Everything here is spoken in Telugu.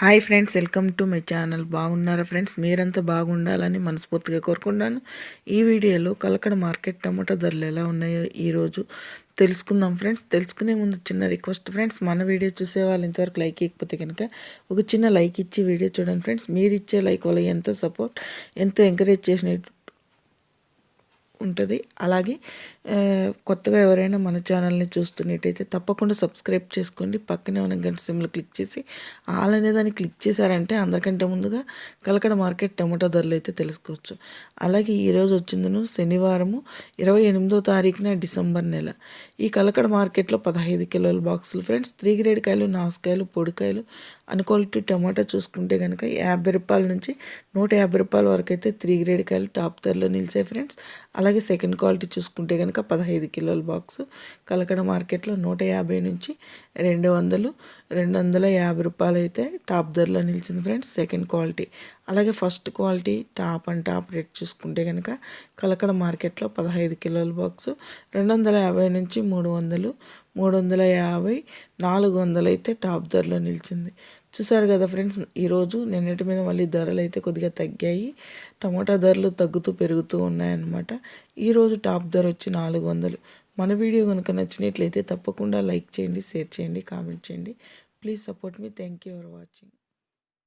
Hi friends welcome to my channel. బాగున్నారా ఫ్రెండ్స్? మీరంతా బాగుండాలని మనస్ఫూర్తిగా కోరుకుంటాను ఈ వీడియోలో కలకడ మార్కెట్ టమాటా ధరలు ఎలా ఉన్నాయో ఈరోజు తెలుసుకుందాం ఫ్రెండ్స్. తెలుసుకునే ముందు చిన్న రిక్వెస్ట్ ఫ్రెండ్స్ మన వీడియో చూసే వాళ్ళు ఇంతవరకు లైక్ ఇవ్వకపోతే కనుక ఒక చిన్న లైక్ ఇచ్చి వీడియో చూడండి ఫ్రెండ్స్. మీరు ఇచ్చే లైక్ వల్ల ఎంతో సపోర్ట్ ఎంతో ఎంకరేజ్ చేసిన ఉంటుంది. అలాగే కొత్తగా ఎవరైనా మన ఛానల్ని చూస్తున్నట్టయితే తప్పకుండా సబ్స్క్రైబ్ చేసుకోండి. పక్కనే ఉన్న గంట సిమ్లో క్లిక్ చేసి ఆల్ అనే దాన్ని క్లిక్ చేశారంటే అందరికంటే ముందుగా కలకడ మార్కెట్ టమాటా ధరలు అయితే తెలుసుకోవచ్చు. అలాగే ఈరోజు వచ్చిందను శనివారము ఇరవై ఎనిమిదో తారీఖున డిసెంబర్ నెల. ఈ కలకడ మార్కెట్లో పదహైదు కిలోల బాక్సులు ఫ్రెండ్స్ త్రీ గ్రేడ్ కాయలు నాసుకాయలు పొడికాయలు అన్క్వాలిటీ టమాటా చూసుకుంటే కనుక యాభై రూపాయల నుంచి నూట యాభై రూపాయల వరకు అయితే త్రీ గ్రేడ్ కాయలు టాప్ ధరలో నిలిచాయి ఫ్రెండ్స్. అలాగే అలాగే సెకండ్ క్వాలిటీ చూసుకుంటే కనుక పదహైదు కిలోల బాక్సు కలకడ మార్కెట్లో నూట యాభై నుంచి రెండు వందలు రెండు వందల యాభై రూపాయలు అయితే టాప్ ధరలో నిలిచింది ఫ్రెండ్స్ సెకండ్ క్వాలిటీ అలాగే first quality top and top rate చూసుకుంటే కనుక కలకడ మార్కెట్లో పదహైదు కిలోల బాక్సు రెండు వందల యాభై నుంచి మూడు వందలు మూడు వందల యాభై నాలుగు వందలు అయితే టాప్ ధరలో నిలిచింది. చూసారు కదా ఫ్రెండ్స్ ఈరోజు నిన్నటి మీద మళ్ళీ ధరలు అయితే కొద్దిగా తగ్గాయి. టమాటా ధరలు తగ్గుతూ పెరుగుతూ ఉన్నాయన్నమాట. ఈరోజు టాప్ ధర వచ్చి నాలుగు వందలు మన వీడియో కనుక నచ్చినట్లయితే తప్పకుండా లైక్ చేయండి షేర్ చేయండి కామెంట్ చేయండి. Please support me. Thank you for watching.